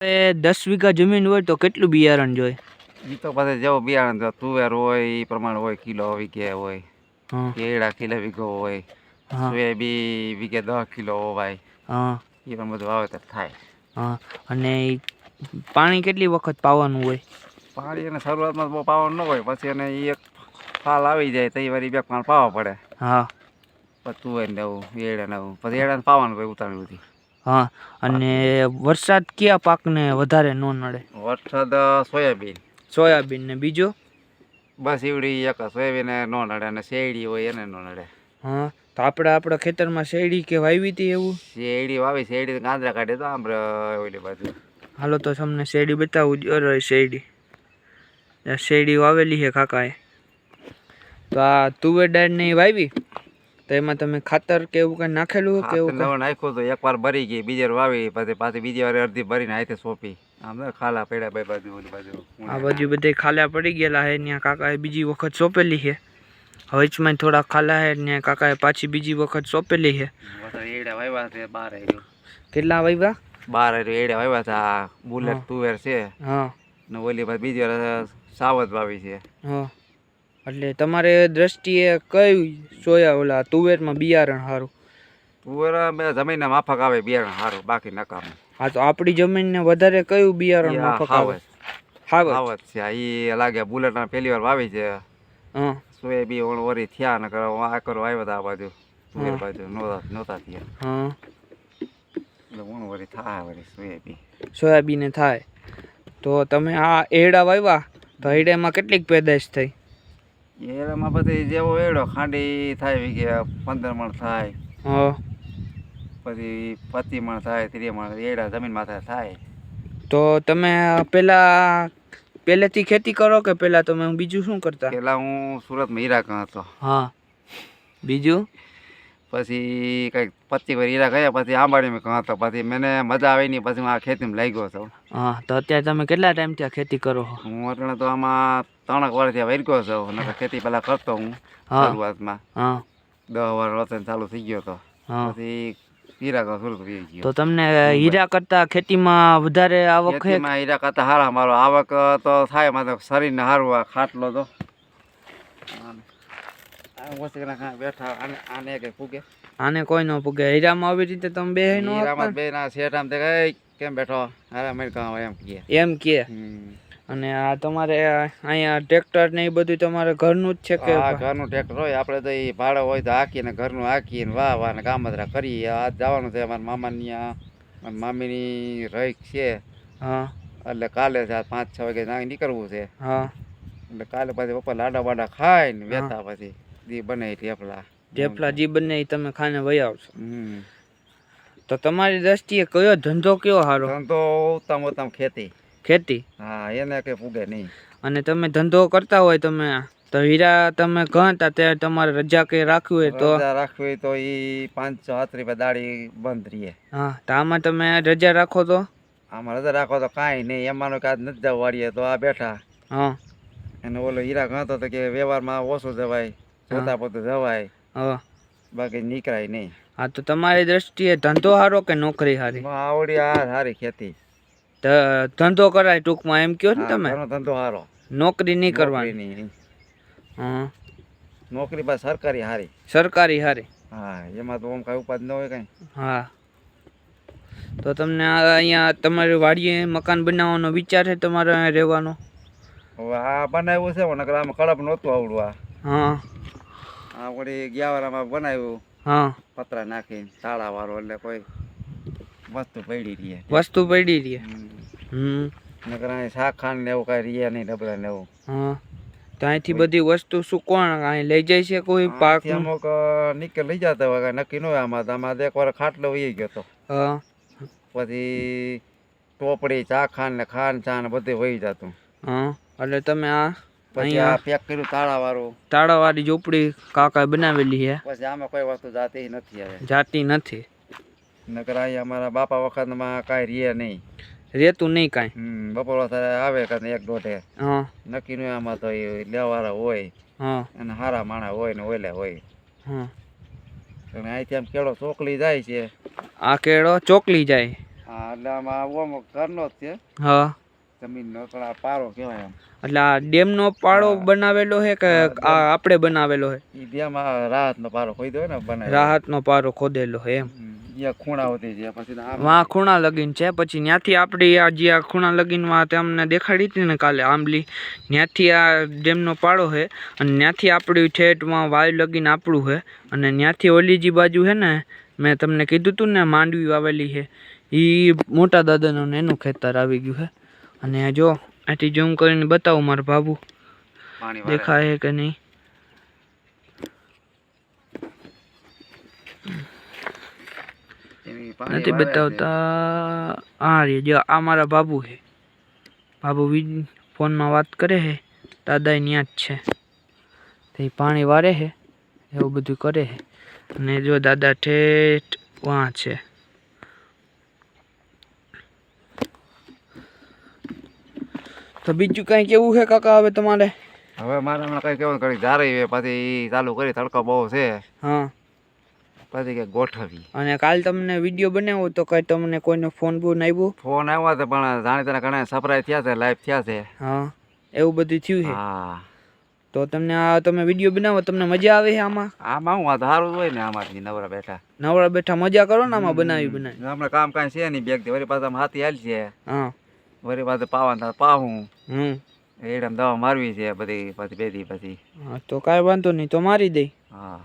એ દસ વીઘા જમીન હોય તો કેટલું બિયારણ જોઈએ? એ તો પછી જેવો બિયારણ જો તુવેર હોય એ પ્રમાણે હોય કિલો વીઘે હોય. કેળા કિલો વીઘો હોય સોયાબી વીઘે દસ કિલો હોવાય એ પણ બધું વાવેતર થાય. અને પાણી કેટલી વખત પાવાનું હોય? પાણી એને શરૂઆતમાં બહુ પાવાનું ન હોય પછી એને એક ફાલ આવી જાય તો એ વારી બે પાણ પાવા પડે. હા. પછી તુવેર ને એવું એડા ને એવું પછી એડાને પાવાનું હોય ઉતારી બધી. હા અને વરસાદ કયા પાકને વધારે ન નડે? વરસાદ સોયાબીન. સોયાબીન ને બીજો? બસ એવડી એક સોયાબીન ન નડે અને શેરડી હોય એને ન નડે. હા તો આપણે આપણા ખેતરમાં શેરડી કે વાવી હતી એવું? શેરડી વાવી શેરડી ગાંદરા કાઢે તો આમ ઓલી બાજુ. હાલો તો તમને શેરડી બતાવું જ અરે શેરડી. શેરડી વાવેલી છે કાકાએ. તો આ તુવેર દાળ ને વાવી તો એમાં તમે ખાતર કે એવું કઈ નાખેલું કે એવું નાખ્યું તો એક વાર ભરી ગઈ બીજી વાવી પછી પાછી બીજી વાર અડધી ભરીને હાથે સોંપી. આમ ખાલા પડ્યા બે બાજુ ઓલી બાજુ આ બાજુ બધે ખાલા પડી ગયેલા હે ત્યાં કાકાએ બીજી વખત સોંપેલી છે હવેચમાં થોડા ખાલા હે ને કાકાએ પાછી બીજી વખત સોંપેલી છે કેટલા વાવ્યા બાર આવ્યું એડા વાવ્યા હતા. બુલેટ તુવેર છે. હા. ને ઓલી બીજી વાર સાવત વાવી છે. હા. એટલે તમારે દ્રષ્ટિએ કયું સોયા ઓલા તુવેરમાં બિયારણ સારું? તુવેર બે જમીનના માફક આવે બિયારણ સારું બાકી નકામ. હા તો આપણી જમીનને વધારે કયું બિયારણ માફક આવે? હાવત છે. આ ઈ લાગે બુલેટ પહેલી વાર વાવી છે. હા. સોયાબી ઓણ વરી થયા ને આ કરો આવ્યો હતા આ બાજુ. તુવેર બાજુ નોતા નોતા થયા. હા. ઓણ વરી થાય વરી સોયાબી સોયાબીન. થાય. તો તમે આ એડા વાવ્યા તો એડામાં કેટલીક પેદાશ થઈ? એમાં પછી જેવો એડો ખાંડી થાય વીઘે પંદર મણ થાય. હા. પછી પચીસ મણ થાય ત્રીસ મણ એડા જમીન માથે થાય. તો તમે પેલા પહેલેથી ખેતી કરો કે પેલા તમે બીજું શું કરતા? પેલા હું સુરતમાં હીરાક હતો. હા. બીજું? પછી કંઈક પચીસ વાર હીરા ગયા પછી આંબાડીમાં કહો હતો પછી મને મજા આવી નહીં પછી હું આ ખેતીમાં લાગ્યો છું. હા તો અત્યારે તમે કેટલા ટાઈમથી આ ખેતી કરો છો? હું અત્યારે તો આમાં ત્રણેક વર્ષથી વર્ગ્યો છું નકર ખેતી પહેલાં કરતો હું શરૂઆતમાં. હા. દસ વાર વતન ચાલુ થઈ ગયો હતો પછી હીરા સુરત વહી ગયો. તો તમને હીરા કરતા ખેતીમાં વધારે આવક ખેતીમાં હીરા કરતા હારા મારો આવક તો થાય મારે શરીરને સારું આ ખાટલો તો આને- આ ઓછી કલાક આ બેઠા આને આને કઈ પૂગે આને કોઈ ન પૂગે. હીરામાં આવી રીતે તમે બે નો હીરામાં બે ના શેઠામ તે કઈ કેમ બેઠો? અરે મેં કામ એમ કે એમ કે અને આ તમારે અહીંયા ટ્રેક્ટર ને એ બધું તમારે ઘરનું જ છે કે આ ઘરનું ટ્રેક્ટર હોય આપણે તો એ ભાડો હોય તો હાકીને ઘરનું હાકીને વાહ વાહ ને કામતરા કરીએ. આ જવાનું છે મારા મામાની મારી મામીની રહીક છે. હા. એટલે કાલે પાંચ છ વાગે નીકળવું છે. હા. એટલે કાલે પછી પપ્પા લાડા બાડા ખાય ને વેતા પછી. દી બને થેપલા જે બને એ તમે ખાને વહી આવશો. તો તમારી દ્રષ્ટિએ કયો ધંધો કયો સારો ધંધો ઉત્તમ ઉત્તમ ખેતી. ખેતી? હા એને કઈ ફૂગે નહીં. અને તમે ધંધો કરતા હોય તમે તો હીરા તમે ગણતા ત્યારે તમારે રજા કે રાખવી હોય તો? રજા રાખવી હોય તો એ પાંચસો સાત રૂપિયા દાડી બંધ રહીએ. હા તો આમાં તમે રજા રાખો તો? આમાં રજા રાખો તો કાંઈ નહીં. એમાંનો કાજ નથી જવા વાળીએ તો આ બેઠા. હા. અને ઓલો હીરા ગણતો તો કે વ્યવહારમાં ઓછું જવાય. જોતા પોતું જવાય. હા. બાકી નીકળાય નહીં. હા તો તમારી દ્રષ્ટિએ ધંધો સારો કે નોકરી સારી આવડી આ સારી ખેતી. ધંધો કરાય ટૂંકમાં એમ કહો ને તમે? ધંધો સારો નોકરી નહીં કરવાની. હા. નોકરી બસ સરકારી સારી સરકારી સારી હા એમાં તો આમ કઈ ઉપાદ ન હોય કઈ. હા. તો તમને આ અહીંયા તમારે વાડીએ મકાન બનાવવાનો વિચાર છે તમારે અહીંયા રહેવાનો? હવે આ બનાવ્યું છે નકર આમાં કડપ નહોતું આવડું આ. હા. આ વળી ગયાવાળામાં બનાવ્યું. હા. પતરા નાખીને તાળા વાળો એટલે કોઈ વસ્તુ પડી રહી વસ્તુ પડી રહી હમ. નકરા અહીં શાક ખાંડ ને એવું કાંઈ રહ્યા નહીં ડબરા ને એવું. હા. તો અહીંથી બધી વસ્તુ શું કોણ અહીં લઈ જાય છે કોઈ પાક અમુક નીકળ લઈ જતા હોય નક્કી ન હોય આમાં તો. આમાં તો એક વાર ખાટલો વહી ગયો તો. હા. પછી ટોપડી ચા ખાંડ ને ખાંડ ચા ને બધું વહી જતું. હા. એટલે તમે આ પછી અહીંયા આ પેક કર્યું તાળા વાળું તાળાવાળી ઝૂંપડી કાકા બનાવેલી છે. પછી આમાં કોઈ વસ્તુ જાતી નથી હવે. જાતી નથી. નકર અહીંયા અમારા બાપા વખતમાં કાંઈ રે નહીં. રહેતું નહીં કાંઈ. બપોરો વખતે આવે કાંઈ એક દોઢે. હા. નક્કી નહીં આમાં તો એ લેવાળા હોય. હા. અને હારા માણા હોય ને ઓલે હોય. હા. અને અહીંથી આમ કેળો ચોકલી જાય છે. આ કેળો ચોકલી જાય. હા એટલે આમાં ઓમ ઘરનો જ છે. હા. જમીનનો આ પારો કહેવાય એમ. એટલે આ ડેમનો પાળો બનાવેલો છે કે આ આપણે બનાવેલો છે ઈ ડેમાં રાહતનો પારો ખોઈ ને બનાવે રાહતનો પારો ખોદેલો છે એમ. આ ખૂણા હોતી છે પછી આમ. ખૂણા લગીન છે પછી ત્યાંથી આપણી આ જે આ ખૂણા લગીનમાં તમને દેખાડી હતી ને કાલે આંબલી ત્યાંથી આ ડેમનો પાળો છે અને ત્યાંથી આપણી ઠેઠમાં વાયુ લગીન આપણું છે અને ત્યાંથી ઓલીજી બાજુ છે ને મેં તમને કીધું હતું ને માંડવી વાવેલી છે એ મોટા દાદાનું ને એનું ખેતર આવી ગયું છે અને જો અહીંથી ઝૂમ કરીને બતાવું મારા બાબુ. દેખાય કે નહીં? નથી બતાવતા. આ રે જો આ મારા બાબુ છે. બાબુ ફોનમાં વાત કરે છે. દાદા ત્યાં જ છે. તે પાણી વારે છે. એવું બધું કરે છે. અને જો દાદા ઠેઠ વાં છે. તો બીજું કાંઈ કેવું છે કાકા હવે તમારે? હવે મારે હમણાં કઈ કેવું કરી જારી પછી ચાલુ કરી તડકો બહુ છે. હા. પછી કે ગોઠવી. અને કાલ તમને વીડિયો બનાવ્યો તો કાંઈ તમને કોઈનો ફોન બોન આવ્યો ફોન આવ્યો છે પણ જાણે તને ઘણા સપ્રાઈઝ થયા છે લાઈવ થયા છે. હા એવું બધું થયું છે? હા. તો તમને આ તમે વીડિયો બનાવો તમને મજા આવે છે આમાં? આમાં હું સારું હોય ને આમાંથી નવરા બેઠા. નવરા બેઠા મજા કરો ને આમાં બનાવી બનાવી? હમણાં કામ કાંઈ છે નહીં બેગ વળી પાછા હાથી હાલ છે. હા. વળી પાછું પાવાનું પાવું હમ. એડમ દવા મારવી છે બધી પછી બે દી પછી. હા તો કાંઈ વાંધો નહીં તો મારી દઈ હા.